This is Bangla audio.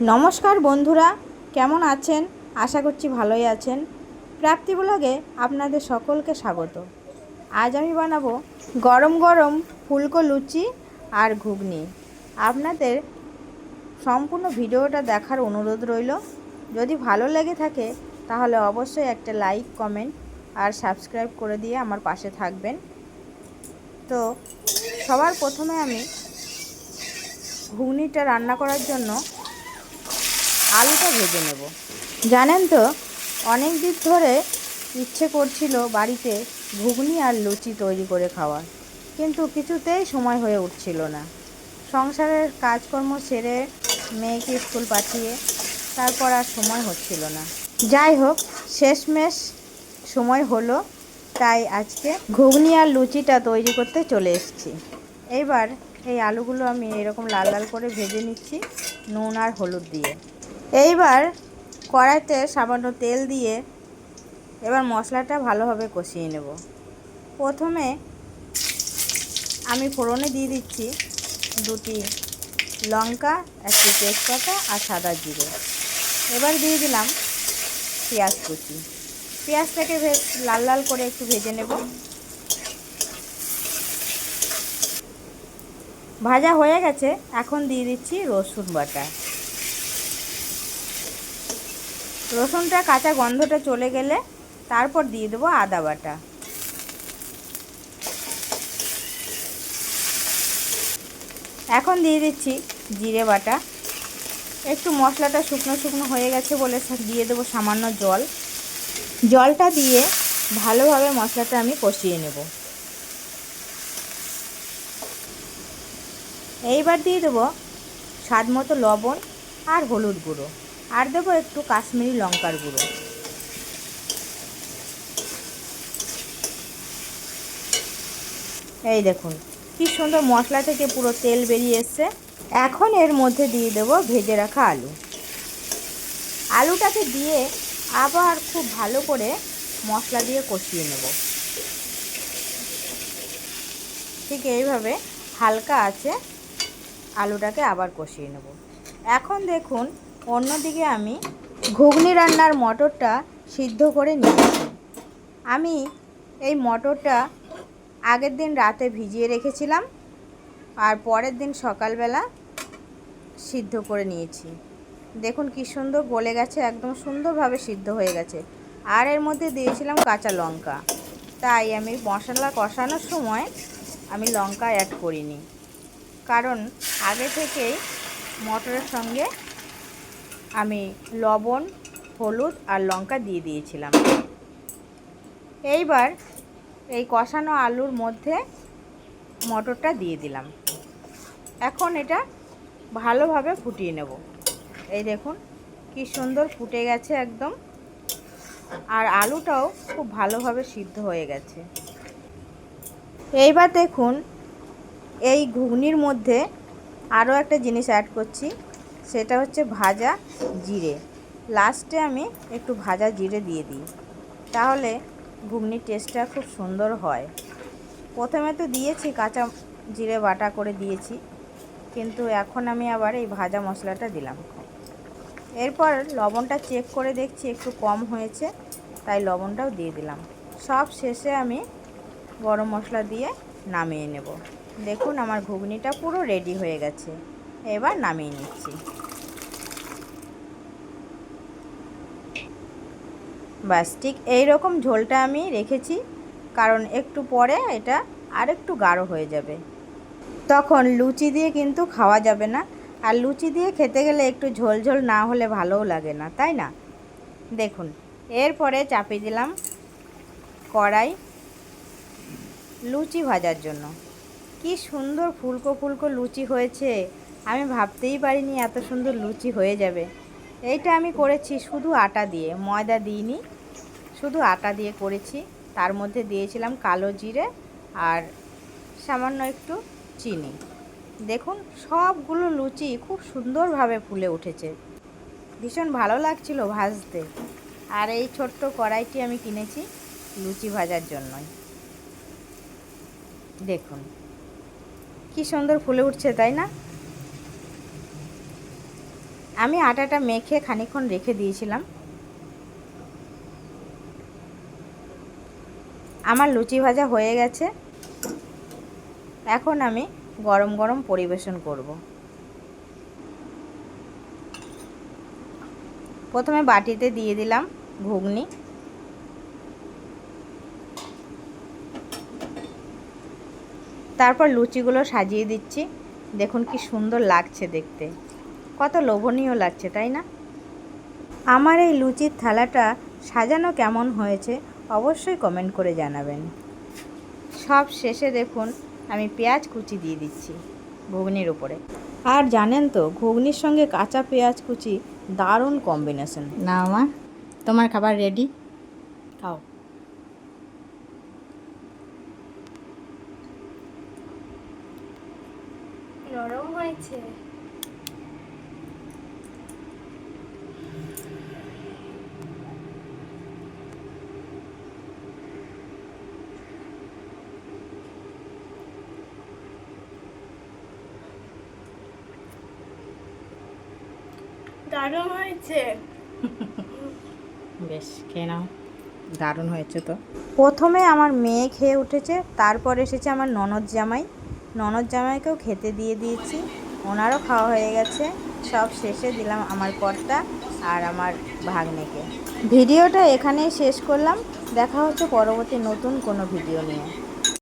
নমস্কার বন্ধুরা, কেমন আছেন? আশা করছি ভালোই আছেন। প্রাপ্তি ব্লগে আপনাদের সকলকে স্বাগত। আজ আমি বানাবো গরম গরম ফুলকো লুচি আর ঘুগনি। আপনাদের সম্পূর্ণ ভিডিওটা দেখার অনুরোধ রইল। যদি ভালো লেগে থাকে, তাহলে অবশ্যই একটা লাইক, কমেন্ট আর সাবস্ক্রাইব করে দিয়ে আমার পাশে থাকবেন। তো সবার প্রথমে আমি ঘুগনিটা রান্না করার জন্য আলুটা ভেজে নেব। জানেন তো, অনেক দিন ধরে ইচ্ছে করছিল বাড়িতে ঘুগনি আর লুচি তৈরি করে খাওয়ার। কিন্তু কিছুতেই সময় হয়ে উঠছিল না। সংসারের কাজকর্ম সেরে মেয়েকে স্কুল পাঠিয়ে তারপর আর সময় হচ্ছিল না। যাই হোক, শেষমেশ সময় হলো, তাই আজকে ঘুগনি আর লুচিটা তৈরি করতে চলে এসেছি। এইবার এই আলুগুলো আমি এরকম লাল লাল করে ভেজে নিচ্ছি, নুন আর হলুদ দিয়ে। এইবার কড়াইতে সামান্য তেল দিয়ে এবার মশলাটা ভালোভাবে কষিয়ে নেব। প্রথমে আমি ফোড়নে দিয়ে দিচ্ছি দুটি লঙ্কা, একটি তেজপাতা আর সাদা জিরে। এবার দিয়ে দিলাম পেঁয়াজ কুচি। পেঁয়াজটাকে লাল লাল করে একটু ভেজে নেব। ভাজা হয়ে গেছে, এখন দিয়ে দিচ্ছি রসুন বাটা। রসুনটা, কাঁচা গন্ধটা চলে গেলে তারপর দিয়ে দেবো আদা বাটা। এখন দিয়ে দিচ্ছি জিরে বাটা। একটু মশলাটা শুকনো শুকনো হয়ে গেছে বলে দিয়ে দেবো সামান্য জল। জলটা দিয়ে ভালোভাবে মশলাটা আমি কষিয়ে নেব। এইবার দিয়ে দেবো স্বাদ মতো লবণ আর হলুদ গুঁড়ো। আর দেবো একটু কাশ্মীরি লঙ্কার গুঁড়ো। এই দেখুন, কি সুন্দর মশলা থেকে পুরো তেল বেরিয়ে এসছে। এখন এর মধ্যে দিয়ে দেবো ভেজে রাখা আলু। আলুটাকে দিয়ে আবার খুব ভালো করে মশলা দিয়ে কষিয়ে নেব। ঠিক এইভাবে হালকা আছে, আলুটাকে আবার কষিয়ে নেব। এখন দেখুন অন্যদিকে আমি ঘুগনি রান্নার মটরটা সিদ্ধ করে নিয়েছি। আমি এই মটরটা আগের দিন রাতে ভিজিয়ে রেখেছিলাম, আর পরের দিন সকালবেলা সিদ্ধ করে নিয়েছি। দেখুন কি সুন্দর গলে গেছে, একদম সুন্দরভাবে সিদ্ধ হয়ে গেছে। আর এর মধ্যে দিয়েছিলাম কাঁচা লঙ্কা। তাই আমি মশলা কষানোর সময় আমি লঙ্কা অ্যাড করিনি। কারণ আগে থেকেই মটরের সঙ্গে আমি লবণ, হলুদ আর লঙ্কা দিয়ে দিয়েছিলাম। এইবার এই কষানো আলুর মধ্যে মটরটা দিয়ে দিলাম। এখন এটা ভালোভাবে ফুটিয়ে নেব। এই দেখুন, কি সুন্দর ফুটে গেছে একদম। আর আলুটাও খুব ভালোভাবে সিদ্ধ হয়ে গেছে। এইবার দেখুন, এই ঘুগনির মধ্যে আরও একটা জিনিস অ্যাড করছি। সেটা হচ্ছে ভাজা জিরে। লাস্টে আমি একটু ভাজা জিরে দিয়ে দিই। তাহলে ঘুগনির টেস্টটা খুব সুন্দর হয়। প্রথমে তো দিয়েছি কাঁচা জিরে বাটা করে দিয়েছি, কিন্তু এখন আমি আবার এই ভাজা মশলাটা দিলাম। এরপর লবণটা চেক করে দেখছি একটু কম হয়েছে, তাই লবণটাও দিয়ে দিলাম। সব শেষে আমি গরম মশলা দিয়ে নামিয়ে নেব। দেখুন আমার ঘুগনিটা পুরো রেডি হয়ে গেছে। এবার নামিয়ে নিচ্ছি। ব্যাস, ঠিক এই রকম ঝোলটা আমি রেখেছি, কারণ একটু পরে এটা আর একটু গাঢ় হয়ে যাবে। তখন লুচি দিয়ে কিন্তু খাওয়া যাবে না, আর লুচি দিয়ে খেতে গেলে একটু ঝোল ঝোল না হলে ভালোও লাগে না, তাই না? দেখুন, এরপরে চাপিয়ে দিলাম কড়াই লুচি ভাজার জন্য। কি সুন্দর ফুলকো ফুলকো লুচি হয়েছে, আমি ভাবতেই পারিনি এত সুন্দর লুচি হয়ে যাবে। এইটা আমি করেছি শুধু আটা দিয়ে, ময়দা দিইনি শুধু আটা দিয়ে করেছি। তার মধ্যে দিয়েছিলাম কালো জিরে আর সামান্য একটু চিনি। দেখুন, সবগুলো লুচি খুব সুন্দরভাবে ফুলে উঠেছে। ভীষণ ভালো লাগছিল ভাজতে। আর এই ছোট্ট কড়াইটি আমি কিনেছি লুচি ভাজার জন্যই। দেখুন, কি সুন্দর ফুলে উঠছে, তাই না? আমি আটাটা মেখে খানিকক্ষণ রেখে দিয়েছিলাম। আমার লুচি ভাজা হয়ে গেছে। এখন আমি গরম গরম পরিবেশন করব। প্রথমে বাটিতে দিয়ে দিলাম ঘুগনি। তারপর লুচিগুলো সাজিয়ে দিচ্ছি। দেখুন কি সুন্দর লাগছে দেখতে। কত লোভনীয় লাগছে, তাই না? আমার এই লুচির থালাটা সাজানো কেমন হয়েছে অবশ্যই কমেন্ট করে জানাবেন। সব শেষে দেখুন আমি পেঁয়াজ কুচি দিয়ে দিচ্ছি ঘুগনির উপরে। আর জানেন তো ঘুগনির সঙ্গে কাঁচা পেঁয়াজ কুচি দারুণ কম্বিনেশন না আমার তোমার খাবার রেডি খাও। নরম হয়েছে। দারুণ হয়েছে। বেশ খেয়ে নাও। দারুণ হয়েছে তো। প্রথমে আমার মেয়ে খেয়ে উঠেছে তারপর এসেছে আমার ননদ জামাই। ননদ জামাইকেও খেতে দিয়ে দিয়েছি ওনারও খাওয়া হয়ে গেছে সব শেষে দিলাম আমার কর্তা আর আমার ভাগ্নেকে। ভিডিওটা এখানেই শেষ করলাম দেখা হচ্ছে পরবর্তী নতুন কোনো ভিডিও নিয়ে।